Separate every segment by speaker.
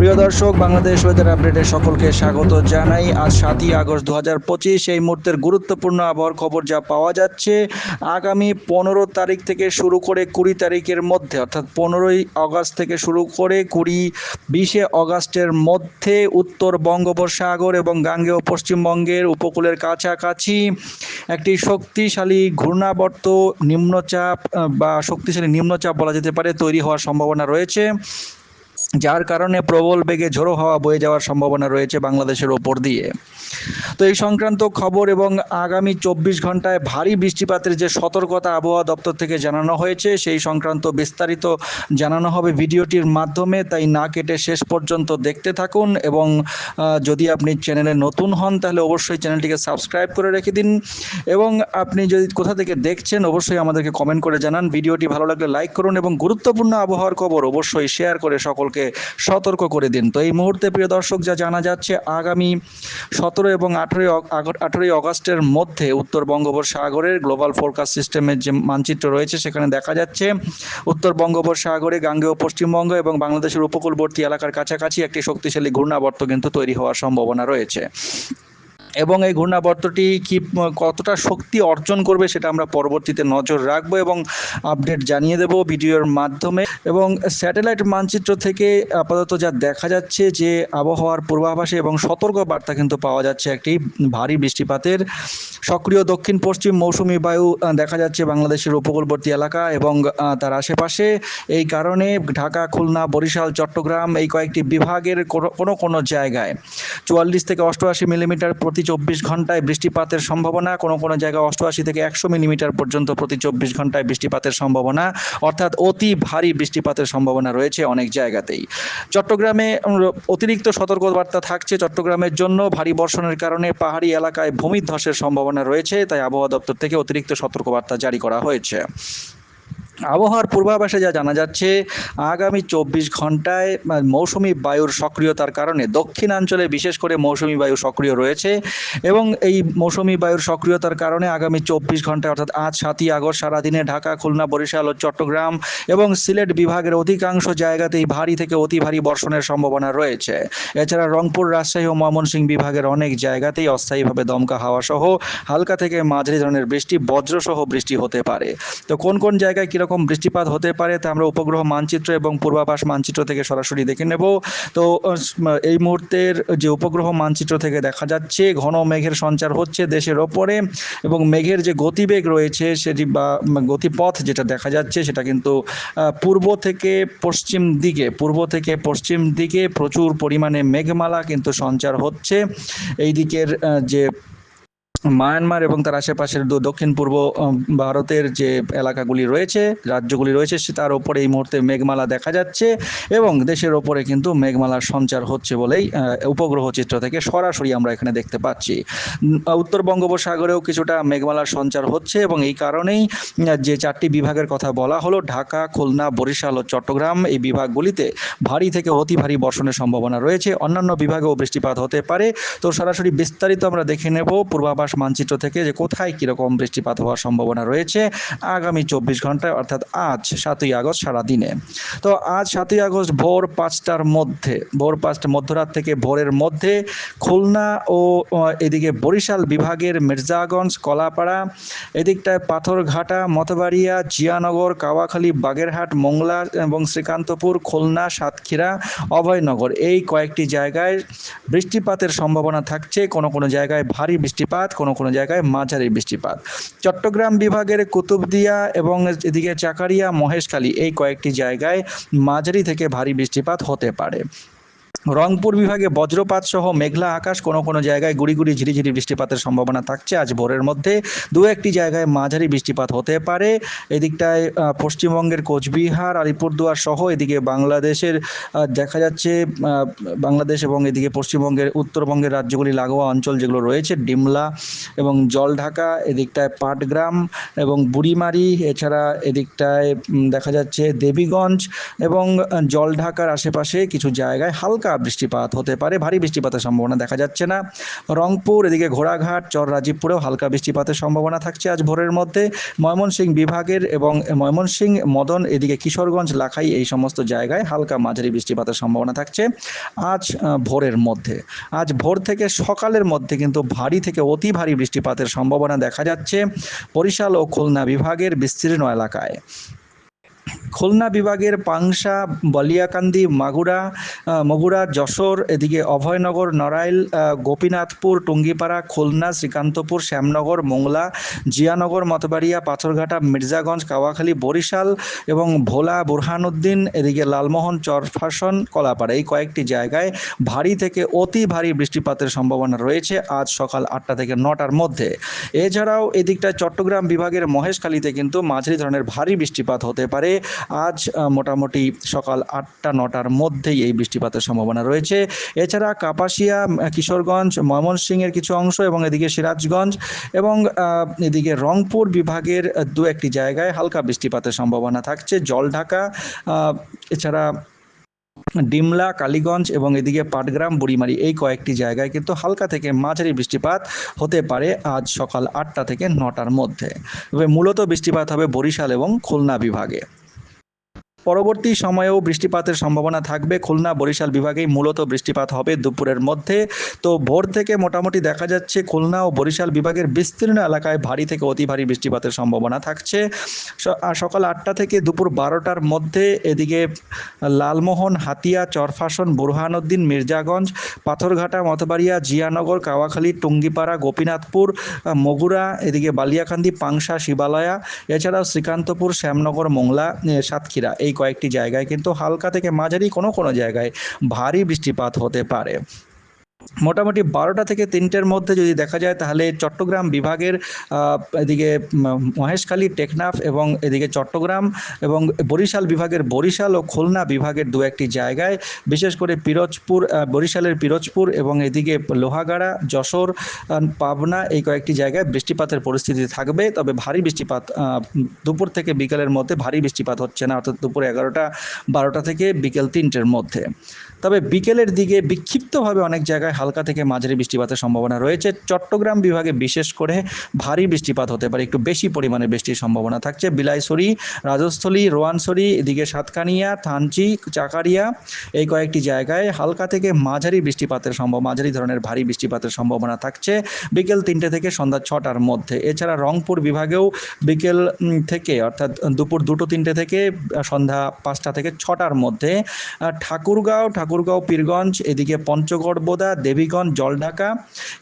Speaker 1: প্রিয় দর্শক, বাংলাদেশ ওয়েদার আপডেটে সকলকে স্বাগত জানাই। আজ সাতই আগস্ট দু হাজার পঁচিশ, এই মুহূর্তের গুরুত্বপূর্ণ আবহাওয়ার খবর যা পাওয়া যাচ্ছে, আগামী পনেরো তারিখ থেকে শুরু করে কুড়ি তারিখের মধ্যে, অর্থাৎ পনেরোই আগস্ট থেকে শুরু করে কুড়ি, বিশে আগস্টের মধ্যে উত্তর বঙ্গোপসাগর এবং গাঙ্গেয় পশ্চিমবঙ্গের উপকূলের কাছাকাছি একটি শক্তিশালী ঘূর্ণাবর্ত নিম্নচাপ, বা শক্তিশালী নিম্নচাপ বলা যেতে পারে, তৈরি হওয়ার সম্ভাবনা রয়েছে। যার কারণে প্রবল বেগে ঝোড়ো হাওয়া বয়ে যাওয়ার সম্ভাবনা রয়েছে বাংলাদেশের ওপর দিয়ে। তো এই সংক্রান্ত খবর এবং আগামী চব্বিশ ঘন্টায় ভারী বৃষ্টিপাতের যে সতর্কতা আবহাওয়া দপ্তর থেকে জানানো হয়েছে, সেই সংক্রান্ত বিস্তারিত জানানো হবে ভিডিওটির মাধ্যমে। তাই না কেটে শেষ পর্যন্ত দেখতে থাকুন এবং যদি আপনি চ্যানেলে নতুন হন, তাহলে অবশ্যই চ্যানেলটিকে সাবস্ক্রাইব করে রেখে দিন। এবং আপনি যদি কোথা থেকে দেখছেন, অবশ্যই আমাদেরকে কমেন্ট করে জানান। ভিডিওটি ভালো লাগলে লাইক করুন এবং গুরুত্বপূর্ণ আবহাওয়ার খবর অবশ্যই শেয়ার করে সকলকে সতর্ক করে দিন। তো এই মুহূর্তে প্রিয় দর্শক, যা জানা যাচ্ছে, আগামী সতেরো এবং আঠেরোই আঠেরোই অগস্টের মধ্যে উত্তর বঙ্গোপসাগরের গ্লোবাল ফোরকাস্ট সিস্টেমের যে মানচিত্র রয়েছে, সেখানে দেখা যাচ্ছে, উত্তর বঙ্গোপসাগরে গাঙ্গেয় পশ্চিমবঙ্গ এবং বাংলাদেশের উপকূলবর্তী এলাকার কাছাকাছি একটি শক্তিশালী ঘূর্ণাবর্ত কিন্তু তৈরি হওয়ার সম্ভাবনা রয়েছে। এবং এই ঘূর্ণাবর্তটি কি, কতটা শক্তি অর্জন করবে সেটা আমরা পরবর্তীতে নজর রাখব এবং আপডেট জানিয়ে দেব ভিডিওর মাধ্যমে। এবং স্যাটেলাইট মানচিত্র থেকে আপাতত যা দেখা যাচ্ছে যে আবহাওয়ার পূর্বাভাসে এবং সতর্ক বার্তা কিন্তু পাওয়া যাচ্ছে একটি ভারী বৃষ্টিপাতের। সক্রিয় দক্ষিণ পশ্চিম মৌসুমি বায়ু দেখা যাচ্ছে বাংলাদেশের উপকূলবর্তী এলাকা এবং তার আশেপাশে। এই কারণে ঢাকা, খুলনা, বরিশাল, চট্টগ্রাম এই কয়েকটি বিভাগের কোনো কোনো জায়গায় চুয়াল্লিশ থেকে অষ্টআশি মিলিমিটার প্রতি চব্বিশ ঘন্টায় বৃষ্টিপাতের সম্ভাবনা, কোনো কোনো জায়গায় অষ্টআশি থেকে একশো মিলিমিটার পর্যন্ত প্রতি চব্বিশ ঘন্টায় বৃষ্টিপাতের সম্ভাবনা, অর্থাৎ অতি ভারী বৃষ্টিপাতের সম্ভাবনা রয়েছে অনেক জায়গাতেই। চট্টগ্রামে অতিরিক্ত সতর্কবার্তা থাকছে চট্টগ্রামের জন্য। ভারী বর্ষণের কারণে পাহাড়ি এলাকায় ভূমিধ্বসের সম্ভাবনা রয়েছে, তাই আবহাওয়া দপ্তর থেকে অতিরিক্ত সতর্কবার্তা জারি করা হয়েছে। আবহাওয়ার পূর্বাভাসে যা জানা যাচ্ছে, আগামী চব্বিশ ঘন্টায় মৌসুমি বায়ুর সক্রিয়তার কারণে দক্ষিণাঞ্চলে বিশেষ করে মৌসুমি বায়ু সক্রিয় রয়েছে এবং এই মৌসুমি বায়ুর সক্রিয়তার কারণে আগামী চব্বিশ ঘন্টায় অর্থাৎ আজ সাতই আগস্ট, সারাদিনে ঢাকা, খুলনা, বরিশাল ও চট্টগ্রাম এবং সিলেট বিভাগের অধিকাংশ জায়গাতেই ভারী থেকে অতি ভারী বর্ষণের সম্ভাবনা রয়েছে। এছাড়া রংপুর, রাজশাহী ও ময়মনসিংহ বিভাগের অনেক জায়গাতেই অস্থায়ীভাবে দমকা হাওয়া সহ হালকা থেকে মাঝারি ধরনের বৃষ্টি, বজ্রসহ বৃষ্টি হতে পারে। তো কোন কোন জায়গায় কীরকম বৃষ্টিপাত হতে পারে, তা আমরা উপগ্রহ মানচিত্র এবং পূর্বাভাস মানচিত্র থেকে সরাসরি দেখে নেব। তো এই মুহূর্তের যে উপগ্রহ মানচিত্র থেকে দেখা যাচ্ছে, ঘন মেঘের সঞ্চার হচ্ছে দেশের ওপরে এবং মেঘের যে গতিবেগ রয়েছে সেটি বা গতিপথ যেটা দেখা যাচ্ছে সেটা কিন্তু পূর্ব থেকে পশ্চিম দিকে, পূর্ব থেকে পশ্চিম দিকে প্রচুর পরিমাণে মেঘমালা কিন্তু সঞ্চার হচ্ছে। এই দিকের যে মায়ানমার এবং তার আশেপাশের দক্ষিণ পূর্ব ভারতের যে এলাকাগুলি রয়েছে, রাজ্যগুলি রয়েছে তার ওপরে এই মুহূর্তে মেঘমালা দেখা যাচ্ছে এবং দেশের ওপরে কিন্তু মেঘমালার সঞ্চার হচ্ছে বলেই উপগ্রহ চিত্র থেকে সরাসরি আমরা এখানে দেখতে পাচ্ছি। উত্তর বঙ্গোপসাগরেও কিছুটা মেঘমালার সঞ্চার হচ্ছে এবং এই কারণেই যে চারটি বিভাগের কথা বলা হলো, ঢাকা, খুলনা, বরিশাল ও চট্টগ্রাম, এই বিভাগগুলিতে ভারী থেকে অতি ভারী বর্ষণের সম্ভাবনা রয়েছে। অন্যান্য বিভাগেও বৃষ্টিপাত হতে পারে। তো সরাসরি বিস্তারিত আমরা দেখে নেব। পূর্বাভাস মানচিত্র থেকে যে কোথায় কীরকম বৃষ্টিপাত হওয়ার সম্ভাবনা রয়েছে আগামী চব্বিশ ঘন্টায়, অর্থাৎ আজ সাতই আগস্ট সারাদিনে। তো আজ সাতই আগস্ট ভোর পাঁচটার মধ্যে, ভোর পাঁচটা মধ্যরাত থেকে ভোরের মধ্যে খুলনা ও এদিকে বরিশাল বিভাগের মির্জাগঞ্জ, কলাপাড়া, এদিকটায় পাথরঘাটা, মতবাড়িয়া, জিয়ানগর, কাওয়াখালী, বাগেরহাট, মোংলা এবং শ্রীকান্তপুর, খুলনা, সাতক্ষীরা, অভয়নগর এই কয়েকটি জায়গায় বৃষ্টিপাতের সম্ভাবনা থাকছে। কোনো কোনো জায়গায় ভারী বৃষ্টিপাত কোনো কোনো জায়গায় মাঝারি বৃষ্টিপাত। চট্টগ্রাম বিভাগের কুতুবদিয়া এবং এদিকে চাকারিয়া মহেশখালী এই কয়েকটি জায়গায় মাঝারি থেকে ভারী বৃষ্টিপাত হতে পারে। রংপুর বিভাগে বজ্রপাত সহ মেঘলা আকাশ কোনো কোনো জায়গায় গুড়ি গুড়ি ঝিরিঝিরি বৃষ্টিপাতের সম্ভাবনা থাকছে। আজ ভোরের মধ্যে দু একটি জায়গায় মাঝারি বৃষ্টিপাত হতে পারে। এদিকটায় পশ্চিমবঙ্গের কোচবিহার, আলিপুরদুয়ার সহ এদিকে বাংলাদেশের দেখা যাচ্ছে বাংলাদেশ এবং এদিকে পশ্চিমবঙ্গের, উত্তরবঙ্গের রাজ্যগুলি লাগোয়া অঞ্চল যেগুলো রয়েছে, ডিমলা এবং জলঢাকা, এদিকটায় পাটগ্রাম এবং বুড়িমারি, এছাড়া এদিকটায় দেখা যাচ্ছে দেবীগঞ্জ এবং জলঢাকার আশেপাশে কিছু জায়গায় হালকা বৃষ্টিপাত হতে পারে, ভারী বৃষ্টিপাতের সম্ভাবনা দেখা যাচ্ছে না। রংপুর, এদিকে ঘোড়াঘাট চর রাজীবপুরেও হালকা বৃষ্টিপাতের সম্ভাবনা থাকছে আজ ভোরের মধ্যে। ময়মনসিংহ বিভাগের এবং ময়মনসিংহ, মদন, এদিকে কিশোরগঞ্জ, লাখাই এই সমস্ত জায়গায় হালকা মাঝারি বৃষ্টিপাতের সম্ভাবনা থাকছে আজ ভোরের মধ্যে। আজ ভোর থেকে সকালের মধ্যে কিন্তু ভারী থেকে অতি ভারী বৃষ্টিপাতের সম্ভাবনা দেখা যাচ্ছে বরিশাল ও খুলনা বিভাগের বিস্তীর্ণ এলাকায়। খুলনা বিভাগের পাংশা, বলিয়াকান্দি, মাগুরা মগুরা, যশোর, এদিকে অভয়নগর, নড়াইল গোপীনাথপুর, টুঙ্গিপাড়া, খুলনা, শ্রীকান্তপুর, শ্যামনগর, মোংলা, জিয়ানগর, মতবাড়িয়া, পাথরঘাটা, মির্জাগঞ্জ, কাওয়াখালী, বরিশাল এবং ভোলা, বুরহানুদ্দিন, এদিকে লালমোহন, চরফাসন, কলাপাড়া। এই কয়েকটি জায়গায় ভারী থেকে অতি ভারী বৃষ্টিপাতের সম্ভাবনা রয়েছে আজ সকাল আটটা থেকে নটার মধ্যে। এছাড়াও এদিকটায় চট্টগ্রাম বিভাগের মহেশখালীতে কিন্তু মাঝারি ধরনের ভারী বৃষ্টিপাত হতে পারে। আজ মোটামুটি সকাল আটটা, নটার মধ্যেই এই বৃষ্টিপাতের সম্ভাবনা রয়েছে। এছাড়া কাপাসিয়া কিশোরগঞ্জ, ময়মনসিংহের কিছু অংশ এবং এদিকে সিরাজগঞ্জ এবং এদিকে রংপুর বিভাগের দু একটি জায়গায় হালকা বৃষ্টিপাতের সম্ভাবনা থাকছে। জলঢাকা এছাড়া ডিমলা, কালীগঞ্জ এবং এদিকে পাটগ্রাম, বুড়িমারি এই কয়েকটি জায়গায় কিন্তু হালকা থেকে মাঝারি বৃষ্টিপাত হতে পারে আজ সকাল আটটা থেকে নটার মধ্যে। তবে মূলত বৃষ্টিপাত হবে বরিশাল এবং খুলনা বিভাগে। পরবর্তী সময়েও বৃষ্টিপাতের সম্ভাবনা থাকবে। খুলনা, বরিশাল বিভাগেই মূলত বৃষ্টিপাত হবে দুপুরের মধ্যে। তো ভোর থেকে মোটামুটি দেখা যাচ্ছে খুলনা ও বরিশাল বিভাগের বিস্তীর্ণ এলাকায় ভারী থেকে অতি ভারী বৃষ্টিপাতের সম্ভাবনা থাকছে। সকাল আটটা থেকে দুপুর বারোটার মধ্যে এদিকে লালমোহন, হাতিয়া, চরফাসন, বুরহানুদ্দিন, মির্জাগঞ্জ, পাথরঘাটা, মতবাড়িয়া, জিয়ানগর, কাওয়াখালী, টুঙ্গিপাড়া, গোপীনাথপুর মগুরা, এদিকে বালিয়াকান্দি পাংশা, শিবালয়া, এছাড়াও শ্রীকান্তপুর, শ্যামনগর, মোংলা সাতক্ষীরা। এই কয়েকটি জায়গায় কিন্তু হালকা থেকে মাঝারি কোনো কোনো জায়গায় ভারী বৃষ্টিপাত হতে পারে। মোটামুটি বারোটা থেকে তিনটের মধ্যে যদি দেখা যায়, তাহলে চট্টগ্রাম বিভাগের এদিকে মহেশখালী, টেকনাফ এবং এদিকে চট্টগ্রাম এবং বরিশাল বিভাগের বরিশাল ও খুলনা বিভাগের দু একটি জায়গায়, বিশেষ করে পিরোজপুর বরিশালের পিরোজপুর এবং এদিকে লোহাগাড়া, যশোর পাবনা এই কয়েকটি জায়গায় বৃষ্টিপাতের পরিস্থিতি থাকবে। তবে ভারী বৃষ্টিপাত দুপুর থেকে বিকেলের মধ্যে ভারী বৃষ্টিপাত হচ্ছে না, অর্থাৎ দুপুর এগারোটা, বারোটা থেকে বিকেল তিনটের মধ্যে। তবে বিকেলের দিকে বিক্ষিপ্তভাবে অনেক জায়গায় হালকা থেকে মাঝারি বৃষ্টিপাতের সম্ভাবনা রয়েছে। চট্টগ্রাম বিভাগে বিশেষ করে ভারী বৃষ্টিপাত হতে পারে, একটু বেশি পরিমাণে বৃষ্টির সম্ভাবনা থাকছে। বিলাইছড়ি রাজস্থলী রোয়ানছড়ি, এদিকে সাতকানিয়া, থানচি, চাকারিয়া এই কয়েকটি জায়গায় হালকা থেকে মাঝারি বৃষ্টিপাতের সম্ভব, মাঝারি ধরনের ভারী বৃষ্টিপাতের সম্ভাবনা থাকছে বিকেল তিনটে থেকে সন্ধ্যা ছটার মধ্যে। এছাড়া রংপুর বিভাগেও বিকেল থেকে অর্থাৎ দুপুর দুটো তিনটে থেকে সন্ধ্যা পাঁচটা থেকে ছটার মধ্যে ঠাকুরগাঁও ঠাকুরগাঁও, পীরগঞ্জ, এদিকে পঞ্চগড়, বোদা দেবীগঞ্জ জলঢাকা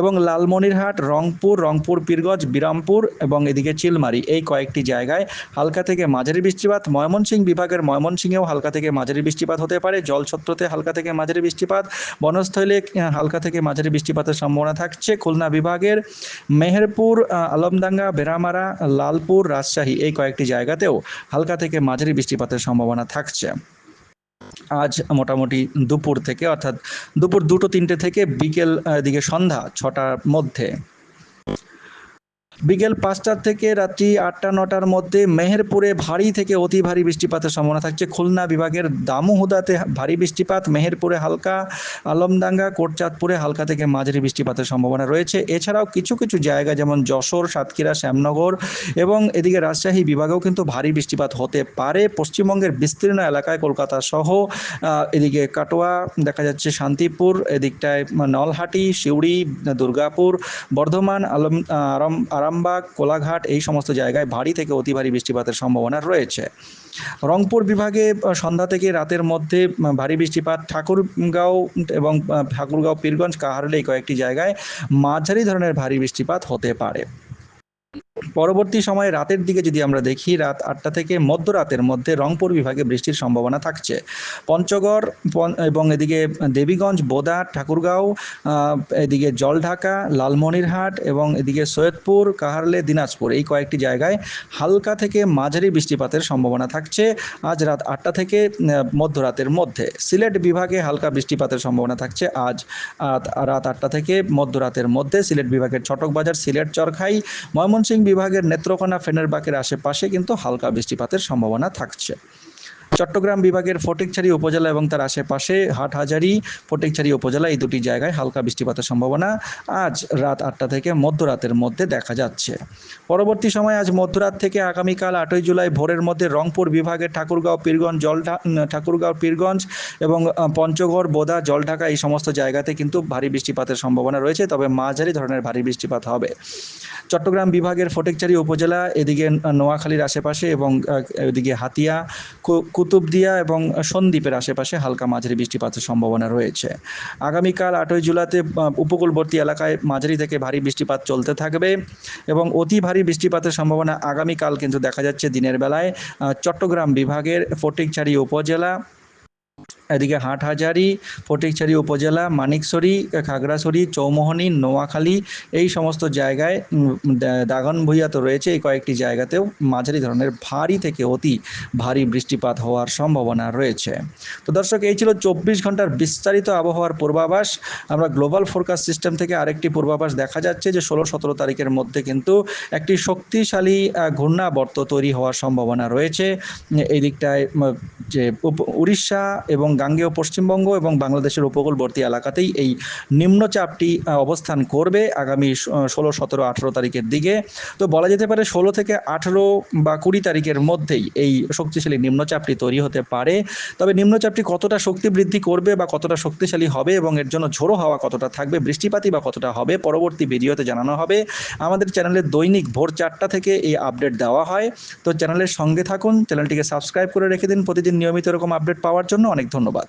Speaker 1: এবং লালমনিরহাট, রংপুর রংপুর, পীরগঞ্জ, বিরামপুর এবং এদিকে চিলমারি। এই কয়েকটি জায়গায় হালকা থেকে মাঝারি বৃষ্টিপাত, ময়মনসিংহ বিভাগের ময়মনসিংহেও হালকা থেকে মাঝারি বৃষ্টিপাত হতে পারে, জলছত্রতে হালকা থেকে মাঝারি বৃষ্টিপাত, বনস্থলে হালকা থেকে মাঝারি বৃষ্টিপাতের সম্ভাবনা থাকছে। খুলনা বিভাগের মেহেরপুর আলমডাঙ্গা বেরামারা লালপুর, রাজশাহী এই কয়েকটি জায়গাতেও হালকা থেকে মাঝারি বৃষ্টিপাতের সম্ভাবনা থাকছে। আজ মোটামুটি দুপুর থেকে অর্থাৎ দুপুর দুটো তিনটে থেকে বিকেল দিকে সন্ধ্যা ছটার মধ্যে। বিকেল পাঁচটা থেকে রাত্রি আটটা, নটার মধ্যে মেহেরপুরে ভারী থেকে অতি ভারী বৃষ্টিপাতের সম্ভাবনা থাকছে। খুলনা বিভাগের দামুহুদাতে ভারী বৃষ্টিপাত, মেহেরপুরে হালকা, আলমডাঙ্গা, কোটচাঁদপুরে হালকা থেকে মাঝারি বৃষ্টিপাতের সম্ভাবনা রয়েছে। এছাড়াও কিছু কিছু জায়গা যেমন যশোর, সাতক্ষীরা, শ্যামনগর এবং এদিকে রাজশাহী বিভাগেও কিন্তু ভারী বৃষ্টিপাত হতে পারে। পশ্চিমবঙ্গের বিস্তীর্ণ এলাকায় কলকাতা সহ এদিকে কাটোয়া দেখা যাচ্ছে শান্তিপুর, এদিকটায় নলহাটি, সিউড়ি, দুর্গাপুর, বর্ধমান, আলম, আরাম আরামবাগ, কোলাঘাট এই সমস্ত জায়গায় ভারী থেকে অতি ভারী বৃষ্টিপাতের সম্ভাবনা রয়েছে। রংপুর বিভাগে সন্ধ্যা থেকে রাতের মধ্যে ভারী বৃষ্টিপাত ঠাকুরগাঁও এবং ঠাকুরগাঁও, পীরগঞ্জ, কাহারলে কয়েকটি জায়গায় মাঝারি ধরনের ভারী বৃষ্টিপাত হতে পারে। পরবর্তী সময়ে রাতের দিকে যদি আমরা দেখি, রাত আটটা থেকে মধ্যরাতের মধ্যে রংপুর বিভাগে বৃষ্টির সম্ভাবনা থাকছে। পঞ্চগড় এবং এদিকে দেবীগঞ্জ, বোদা, ঠাকুরগাঁও এদিকে জলঢাকা, লালমনিরহাট এবং এদিকে সৈয়দপুর, কাহারলে, দিনাজপুর এই কয়েকটি জায়গায় হালকা থেকে মাঝারি বৃষ্টিপাতের সম্ভাবনা থাকছে। আজ রাত আটটা থেকে মধ্যরাতের মধ্যে সিলেট বিভাগে হালকা বৃষ্টিপাতের সম্ভাবনা থাকছে। আজ রাত আটটা থেকে মধ্যরাতের মধ্যে সিলেট বিভাগের ছটকবাজার, সিলেট, চরখাই, ময়মনসিংহ বিভাগের নেত্রকোনা ফেনেরবাকের আশেপাশে কিন্তু হালকা বৃষ্টিপাতের সম্ভাবনা থাকছে। চট্টগ্রাম বিভাগের ফটিকছড়ি উপজেলা এবং তার আশেপাশে হাটহাজারি, ফটিকছড়ি উপজেলা এই দুটি জায়গায় হালকা বৃষ্টিপাতের সম্ভাবনা আজ রাত আটটা থেকে মধ্যরাতের মধ্যে দেখা যাচ্ছে। পরবর্তী সময় আজ মধ্যরাত থেকে আগামীকাল আটই জুলাই ভোরের মধ্যে রংপুর বিভাগের ঠাকুরগাঁও, পীরগঞ্জ জল ঠাকুরগাঁও, পীরগঞ্জ এবং পঞ্চগড়, বোদা, জলঢাকা এই সমস্ত জায়গাতে কিন্তু ভারী বৃষ্টিপাতের সম্ভাবনা রয়েছে, তবে মাঝারি ধরনের ভারী বৃষ্টিপাত হবে। চট্টগ্রাম বিভাগের ফটিকছড়ি উপজেলা, এদিকে নোয়াখালীর আশেপাশে এবং এদিকে হাতিয়া কু- কুতুবদিয়া এবং সন্দ্বীপের আশেপাশে হালকা মাঝারি বৃষ্টিপাতের সম্ভাবনা রয়েছে। আগামীকাল আটই জুলাইতে উপকূলবর্তী এলাকায় মাঝারি থেকে ভারী বৃষ্টিপাত চলতে থাকবে এবং অতি ভারী বৃষ্টিপাতের সম্ভাবনা আগামীকাল কিন্তু দেখা যাচ্ছে দিনের বেলায়। চট্টগ্রাম বিভাগের ফটিকছড়ি উপজেলা এদিকে হাটহাজারি, ফটিকছড়ি উপজেলা, মানিকছড়ি, খাগড়াছড়ি, চৌমোহনী, নোয়াখালী এই সমস্ত জায়গায় দাগন দাগনভূঞা তো রয়েছে। এই কয়েকটি জায়গাতেও মাঝারি ধরনের ভারী থেকে অতি ভারী বৃষ্টিপাত হওয়ার সম্ভাবনা রয়েছে। তো দর্শক, এই ছিল চব্বিশ ঘণ্টার বিস্তারিত আবহাওয়ার পূর্বাভাস। আমরা গ্লোবাল ফোরকাস্ট সিস্টেম থেকে আরেকটি পূর্বাভাস দেখা যাচ্ছে যে, ষোলো সতেরো তারিখের মধ্যে কিন্তু একটি শক্তিশালী ঘূর্ণাবর্ত তৈরি হওয়ার সম্ভাবনা রয়েছে। এই দিকটায় যে উড়িষ্যা এবং গাঙ্গেয় পশ্চিমবঙ্গ এবং বাংলাদেশের উপকূলবর্তী এলাকাতেই এই নিম্নচাপটি অবস্থান করবে আগামী ষোলো, সতেরো, আঠেরো তারিখের দিকে। তো বলা যেতে পারে ষোলো থেকে আঠেরো বা কুড়ি তারিখের মধ্যেই এই শক্তিশালী নিম্নচাপটি তৈরি হতে পারে। তবে নিম্নচাপটি কতটা শক্তি বৃদ্ধি করবে বা কতটা শক্তিশালী হবে এবং এর জন্য ঝোড়ো হাওয়া কতটা থাকবে বৃষ্টিপাতি বা কতটা হবে, পরবর্তী ভিডিওতে জানানো হবে। আমাদের চ্যানেলে দৈনিক ভোর চারটা থেকে এই আপডেট দেওয়া হয়। তো চ্যানেলের সঙ্গে থাকুন, চ্যানেলটিকে সাবস্ক্রাইব করে রেখে দিন। প্রতিদিন নিয়মিত এরকম আপডেট পাওয়ার জন্য অনেক ধন্যবাদ।